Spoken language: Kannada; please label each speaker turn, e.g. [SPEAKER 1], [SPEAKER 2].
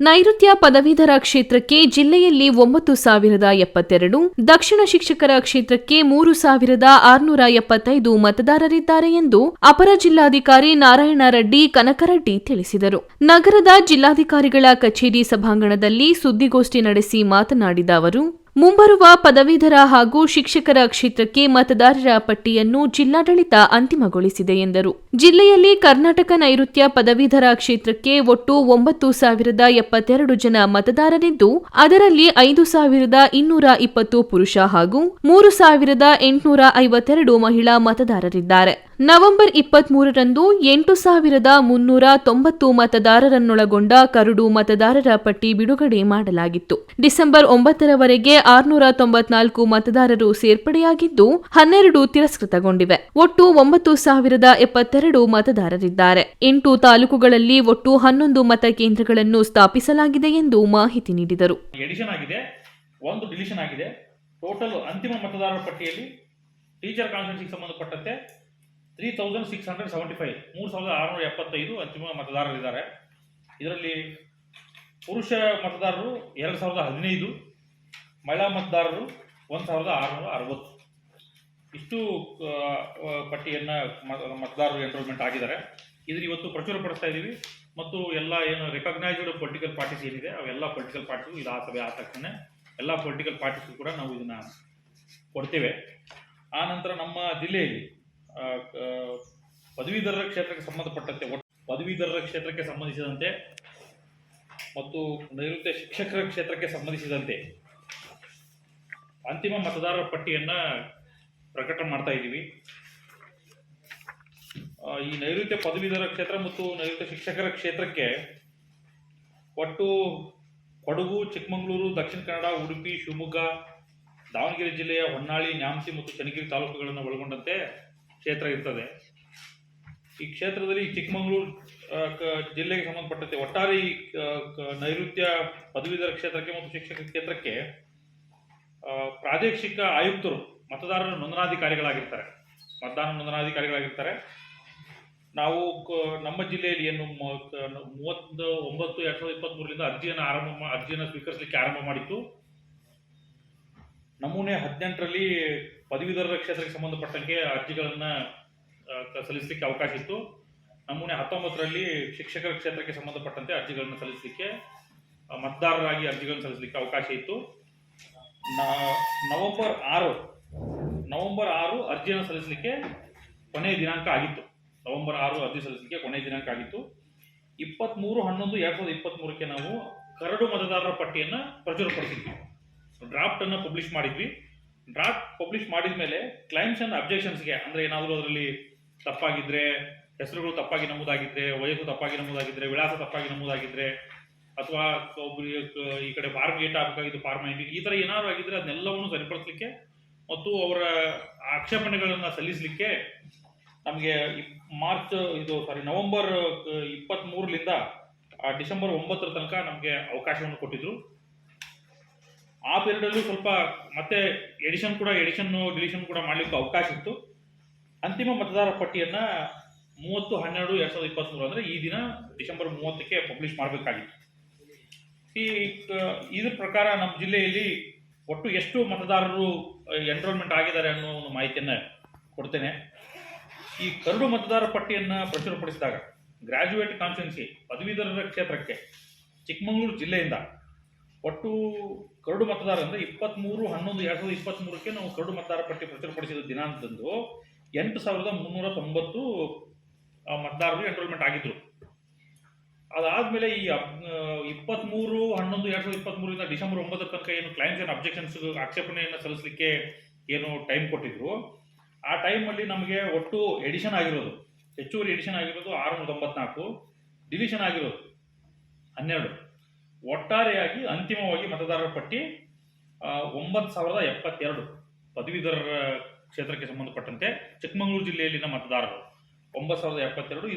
[SPEAKER 1] ನೈಋತ್ಯ ಪದವೀಧರ ಕ್ಷೇತ್ರಕ್ಕೆ ಜಿಲ್ಲೆಯಲ್ಲಿ ಒಂಬತ್ತು ಸಾವಿರದ ಎಪ್ಪತ್ತೆರಡು, ದಕ್ಷಿಣ ಶಿಕ್ಷಕರ ಕ್ಷೇತ್ರಕ್ಕೆ ಮೂರು ಸಾವಿರದ ಆರುನೂರ ಎಪ್ಪತ್ತೈದು ಮತದಾರರಿದ್ದಾರೆ ಎಂದು ಅಪರ ಜಿಲ್ಲಾಧಿಕಾರಿ ನಾರಾಯಣ ರೆಡ್ಡಿ ಕನಕರೆಡ್ಡಿ ತಿಳಿಸಿದರು. ನಗರದ ಜಿಲ್ಲಾಧಿಕಾರಿಗಳ ಕಚೇರಿ ಸಭಾಂಗಣದಲ್ಲಿ ಸುದ್ದಿಗೋಷ್ಠಿ ನಡೆಸಿ ಮಾತನಾಡಿದ ಅವರು ಮುಂಬರುವ ಪದವೀಧರ ಹಾಗೂ ಶಿಕ್ಷಕರ ಕ್ಷೇತ್ರಕ್ಕೆ ಮತದಾರರ ಪಟ್ಟಿಯನ್ನು ಜಿಲ್ಲಾಡಳಿತ ಅಂತಿಮಗೊಳಿಸಿದೆ ಎಂದರು. ಜಿಲ್ಲೆಯಲ್ಲಿ ಕರ್ನಾಟಕ ನೈಋತ್ಯ ಪದವೀಧರ ಕ್ಷೇತ್ರಕ್ಕೆ ಒಟ್ಟು ಒಂಬತ್ತು ಸಾವಿರದ ಎಪ್ಪತ್ತೆರಡು ಜನ ಮತದಾರರಿದ್ದು ಅದರಲ್ಲಿ ಐದು ಸಾವಿರದ ಇನ್ನೂರ ಇಪ್ಪತ್ತು ಪುರುಷ ಹಾಗೂ ಮೂರು ಸಾವಿರದ ಎಂಟುನೂರ ಐವತ್ತೆರಡು ಮಹಿಳಾ ಮತದಾರರಿದ್ದಾರೆ. ನವೆಂಬರ್ ಇಪ್ಪತ್ಮೂರರಂದು ಎಂಟು ಸಾವಿರದ ಮುನ್ನೂರ ತೊಂಬತ್ತು ಮತದಾರರನ್ನೊಳಗೊಂಡ ಕರಡು ಮತದಾರರ ಪಟ್ಟಿ ಬಿಡುಗಡೆ ಮಾಡಲಾಗಿತ್ತು. ಡಿಸೆಂಬರ್ ಒಂಬತ್ತರವರೆಗೆ ಆರುನೂರ ತೊಂಬತ್ನಾಲ್ಕು ಮತದಾರರು ಸೇರ್ಪಡೆಯಾಗಿದ್ದು, ಹನ್ನೆರಡು ತಿರಸ್ಕೃತಗೊಂಡಿವೆ. ಒಟ್ಟು ಒಂಬತ್ತು ಸಾವಿರದ ಎಪ್ಪತ್ತೆರಡು ಮತದಾರರಿದ್ದಾರೆ. ಎಂಟು ತಾಲೂಕುಗಳಲ್ಲಿ ಒಟ್ಟು ಹನ್ನೊಂದು ಮತಕೇಂದ್ರಗಳನ್ನು ಸ್ಥಾಪಿಸಲಾಗಿದೆ ಎಂದು ಮಾಹಿತಿ ನೀಡಿದರು.
[SPEAKER 2] ಟೋಟಲ್ ಅಂತಿಮ ಮತದಾರರ ಪಟ್ಟಿಯಲ್ಲಿ ಟೀಚರ್ ಕಾನ್ಫರೆನ್ಸಿಗೆ ಸಂಬಂಧಪಟ್ಟಂತೆ three thousand six hundred seventy five ಮೂರು ಸಾವಿರದ ಆರುನೂರ ಎಪ್ಪತ್ತೈದು ಅಂತಿಮ ಮತದಾರರಿದ್ದಾರೆ. ಇದರಲ್ಲಿ ಪುರುಷ ಮತದಾರರು ಎರಡು ಸಾವಿರದ ಹದಿನೈದು, ಮಹಿಳಾ ಮತದಾರರು ಒಂದು ಸಾವಿರದ ಆರುನೂರ ಅರವತ್ತು. ಇಷ್ಟು ಪಟ್ಟಿಯನ್ನು ಮತದಾರರು ಎನ್ರೋಲ್ಮೆಂಟ್ ಆಗಿದ್ದಾರೆ. ಇದನ್ನ ಇವತ್ತು ಪ್ರಚುರಪಡಿಸ್ತಾ ಇದ್ದೀವಿ. ಮತ್ತು ಎಲ್ಲ ಏನು ರೆಕಗ್ನೈಸ್ಡ್ ಪೊಲಿಟಿಕಲ್ ಪಾರ್ಟೀಸ್ ಏನಿದೆ, ಅವೆಲ್ಲ ಪೊಲಿಟಿಕಲ್ ಪಾರ್ಟಿಗೂ ಇದು ಆ ಸಭೆ ತಕ್ಷಣ ಎಲ್ಲ ಪೊಲಿಟಿಕಲ್ ಪಾರ್ಟೀಸ್ಗೂ ಕೂಡ ನಾವು ಇದನ್ನು ಕೊಡ್ತೇವೆ. ಆ ನಂತರ ನಮ್ಮ ಜಿಲ್ಲೆಯಲ್ಲಿ ಪದವೀಧರರ ಕ್ಷೇತ್ರಕ್ಕೆ ಸಂಬಂಧಪಟ್ಟಂತೆ ಪದವೀಧರರ ಕ್ಷೇತ್ರಕ್ಕೆ ಸಂಬಂಧಿಸಿದಂತೆ ಮತ್ತು ನೈಋತ್ಯ ಶಿಕ್ಷಕರ ಕ್ಷೇತ್ರಕ್ಕೆ ಸಂಬಂಧಿಸಿದಂತೆ ಅಂತಿಮ ಮತದಾರರ ಪಟ್ಟಿಯನ್ನು ಪ್ರಕಟ ಮಾಡ್ತಾ ಇದ್ದೀವಿ. ಈ ನೈಋತ್ಯ ಪದವೀಧರ ಕ್ಷೇತ್ರ ಮತ್ತು ನೈಋತ್ಯ ಶಿಕ್ಷಕರ ಕ್ಷೇತ್ರಕ್ಕೆ ಒಟ್ಟು ಕೊಡಗು, ಚಿಕ್ಕಮಗಳೂರು, ದಕ್ಷಿಣ ಕನ್ನಡ, ಉಡುಪಿ, ಶಿವಮೊಗ್ಗ, ದಾವಣಗೆರೆ ಜಿಲ್ಲೆಯ ಹೊನ್ನಾಳಿ ನ್ಯಾಮತಿ ಮತ್ತು ಚನ್ನಗಿರಿ ತಾಲೂಕುಗಳನ್ನು ಒಳಗೊಂಡಂತೆ ಕ್ಷೇತ್ರ ಇರ್ತದೆ. ಈ ಕ್ಷೇತ್ರದಲ್ಲಿ ಚಿಕ್ಕಮಗಳೂರು ಜಿಲ್ಲೆಗೆ ಸಂಬಂಧಪಟ್ಟಂತೆ ಒಟ್ಟಾರೆ ಈ ನೈಋತ್ಯ ಪದವೀಧರ ಕ್ಷೇತ್ರಕ್ಕೆ ಮತ್ತು ಶಿಕ್ಷಕ ಕ್ಷೇತ್ರಕ್ಕೆ ಪ್ರಾದೇಶಿಕ ಆಯುಕ್ತರು, ಮತದಾರರ ನೋಂದಣಾಧಿಕಾರಿಗಳಾಗಿರ್ತಾರೆ. ಮತದಾನ ನೋಂದಣಾಧಿಕಾರಿಗಳಾಗಿರ್ತಾರೆ. ನಾವು ನಮ್ಮ ಜಿಲ್ಲೆಯಲ್ಲಿ ಏನು ಮೂವತ್ತು ಒಂಬತ್ತು, ಎರಡು ಸಾವಿರದ ಇಪ್ಪತ್ತ್ಮೂರರಿಂದ ಅರ್ಜಿಯನ್ನು ಆರಂಭ ಅರ್ಜಿಯನ್ನು ಸ್ವೀಕರಿಸಲಿಕ್ಕೆ ಆರಂಭ ಮಾಡಿತ್ತು. ನಮೂನೆ ಹದಿನೆಂಟರಲ್ಲಿ ಪದವೀಧರರ ಕ್ಷೇತ್ರಕ್ಕೆ ಸಂಬಂಧಪಟ್ಟಂಗೆ ಅರ್ಜಿಗಳನ್ನು ಸಲ್ಲಿಸಲಿಕ್ಕೆ ಅವಕಾಶ ಇತ್ತು. ನಮೂನೆ ಹತ್ತೊಂಬತ್ತರಲ್ಲಿ ಶಿಕ್ಷಕರ ಕ್ಷೇತ್ರಕ್ಕೆ ಸಂಬಂಧಪಟ್ಟಂತೆ ಅರ್ಜಿಗಳನ್ನು ಸಲ್ಲಿಸಲಿಕ್ಕೆ ಮತದಾರರಾಗಿ ಅರ್ಜಿಗಳನ್ನು ಸಲ್ಲಿಸಲಿಕ್ಕೆ ಅವಕಾಶ ಇತ್ತು. ನವಂಬರ್ ಆರು, ನವೆಂಬರ್ ಆರು ಅರ್ಜಿಯನ್ನು ಸಲ್ಲಿಸಲಿಕ್ಕೆ ಕೊನೆಯ ದಿನಾಂಕ ಆಗಿತ್ತು. ನವೆಂಬರ್ ಆರು ಅರ್ಜಿ ಸಲ್ಲಿಸಲಿಕ್ಕೆ ಕೊನೆಯ ದಿನಾಂಕ ಆಗಿತ್ತು. ಇಪ್ಪತ್ತ್ಮೂರು ಹನ್ನೊಂದು, ಎರಡು ಸಾವಿರದ ಇಪ್ಪತ್ತ್ಮೂರಕ್ಕೆ ನಾವು ಕರಡು ಮತದಾರರ ಪಟ್ಟಿಯನ್ನು ಪ್ರಚುರಪಡಿಸಿದ್ವಿ. ಡ್ರಾಫ್ಟನ್ನು ಪಬ್ಲಿಷ್ ಮಾಡಿದ್ವಿ. ಡ್ರಾಫ್ಟ್ ಪಬ್ಲಿಷ್ ಮಾಡಿದ ಮೇಲೆ ಕ್ಲೈಮ್ಸ್ ಅಂಡ್ ಅಬ್ಜೆಕ್ಷನ್ಸ್ಗೆ ಅಂದರೆ ಏನಾದರೂ ಅದರಲ್ಲಿ ತಪ್ಪಾಗಿದ್ರೆ, ಹೆಸರುಗಳು ತಪ್ಪಾಗಿ ನಮೂದಾಗಿದ್ದರೆ ವಯಸ್ಸು ತಪ್ಪಾಗಿ ನಮೂದಾಗಿದ್ದರೆ ವಿಳಾಸ ತಪ್ಪಾಗಿ ನಮೂದಾಗಿದ್ದರೆ ಅಥವಾ ಈ ಕಡೆ ಫಾರ್ಮ್ ಗೇಟ್ ಆಗಬೇಕಾಗಿದ್ದು ಫಾರ್ಮ್ ಈ ಥರ ಏನಾದ್ರು ಆಗಿದ್ರೆ ಅದನ್ನೆಲ್ಲವನ್ನು ಸರಿಪಡಿಸಲಿಕ್ಕೆ ಮತ್ತು ಅವರ ಆಕ್ಷೇಪಣೆಗಳನ್ನು ಸಲ್ಲಿಸಲಿಕ್ಕೆ ನಮಗೆ ಮಾರ್ಚ್, ಇದು ಸಾರಿ ನವೆಂಬರ್ ಇಪ್ಪತ್ತ್ಮೂರರಿಂದ ಡಿಸೆಂಬರ್ ಒಂಬತ್ತರ ತನಕ ನಮಗೆ ಅವಕಾಶವನ್ನು ಕೊಟ್ಟಿದ್ರು. ಆ ಪೀರಿಯಡಲ್ಲೂ ಸ್ವಲ್ಪ ಮತ್ತೆ ಎಡಿಷನ್ ಕೂಡ ಎಡಿಷನ್ ಡಿಲಿಷನ್ ಕೂಡ ಮಾಡಲಿಕ್ಕೆ ಅವಕಾಶ ಇತ್ತು. ಅಂತಿಮ ಮತದಾರ ಪಟ್ಟಿಯನ್ನು ಮೂವತ್ತು, ಹನ್ನೆರಡು, ಎರಡು ಸಾವಿರದ ಇಪ್ಪತ್ತ್ಮೂರು ಅಂದರೆ ಈ ದಿನ ಡಿಸೆಂಬರ್ ಮೂವತ್ತಕ್ಕೆ ಪಬ್ಲಿಷ್ ಮಾಡಬೇಕಾಗಿತ್ತು. ಈ ಇದ್ರ ಪ್ರಕಾರ ನಮ್ಮ ಜಿಲ್ಲೆಯಲ್ಲಿ ಒಟ್ಟು ಎಷ್ಟು ಮತದಾರರು ಎನ್ರೋಲ್ಮೆಂಟ್ ಆಗಿದ್ದಾರೆ ಅನ್ನೋ ಒಂದು ಮಾಹಿತಿಯನ್ನು ಕೊಡ್ತೇನೆ. ಈ ಕರಡು ಮತದಾರ ಪಟ್ಟಿಯನ್ನು ಪ್ರಚುರಪಡಿಸಿದಾಗ ಗ್ರಾಜ್ಯುಯೇಟ್ ಕಾನ್ಸ್ಟಿಟ್ಯೂನ್ಸಿ ಪದವೀಧರರ ಕ್ಷೇತ್ರಕ್ಕೆ, ಚಿಕ್ಕಮಗಳೂರು ಜಿಲ್ಲೆಯಿಂದ ಒಟ್ಟು ಕರಡು ಮತದಾರ ಅಂದರೆ ಇಪ್ಪತ್ತ್ಮೂರು ಹನ್ನೊಂದು, ಎರಡು ಸಾವಿರದ ಇಪ್ಪತ್ತ್ಮೂರಕ್ಕೆ ನಾವು ಕರಡು ಮತದಾರ ಪಟ್ಟಿ ಪ್ರಚುರಪಡಿಸಿದ ದಿನಾಂಕದಂದು ಎಂಟು ಸಾವಿರದ ಮುನ್ನೂರ ತೊಂಬತ್ತು ಮತದಾರರು ಎನ್ರೋಲ್ಮೆಂಟ್ ಆಗಿದ್ದರು ಅದಾದಮೇಲೆ ಈ ಇಪ್ಪತ್ತ್ಮೂರು ಹನ್ನೊಂದು, ಎರಡು ಸಾವಿರದ ಇಪ್ಪತ್ತ್ಮೂರಿಂದ ಡಿಸೆಂಬರ್ ಒಂಬತ್ತರ ತನಕ ಏನು ಕ್ಲೈಮ್ಸ್ ಆ್ಯಂಡ್ ಅಬ್ಜೆಕ್ಷನ್ಸ್ ಆಕ್ಷೇಪಣೆಯನ್ನು ಸಲ್ಲಿಸಲಿಕ್ಕೆ ಏನು ಟೈಮ್ ಕೊಟ್ಟಿದ್ರು. ಆ ಟೈಮಲ್ಲಿ ನಮಗೆ ಒಟ್ಟು ಎಡಿಷನ್ ಆಗಿರೋದು, ಹೆಚ್ಚುವರಿ ಎಡಿಷನ್ ಆಗಿರೋದು ಆರುನೂರ ತೊಂಬತ್ನಾಲ್ಕು ಡಿಲಿಷನ್ ಆಗಿರೋದು ಹನ್ನೆರಡು. ಒಟ್ಟಾರೆಯಾಗಿ ಅಂತಿಮವಾಗಿ ಮತದಾರರ ಪಟ್ಟಿ ಒಂಬತ್ತು ಸಾವಿರದ ಎಪ್ಪತ್ತೆರಡು ಪದವೀಧರರ ಕ್ಷೇತ್ರಕ್ಕೆ ಸಂಬಂಧಪಟ್ಟಂತೆ ಚಿಕ್ಕಮಗಳೂರು ಜಿಲ್ಲೆಯಲ್ಲಿನ ಮತದಾರರು. ಒಂಬತ್ತು ಸಾವಿರದ ಎಪ್ಪತ್ತೆರಡು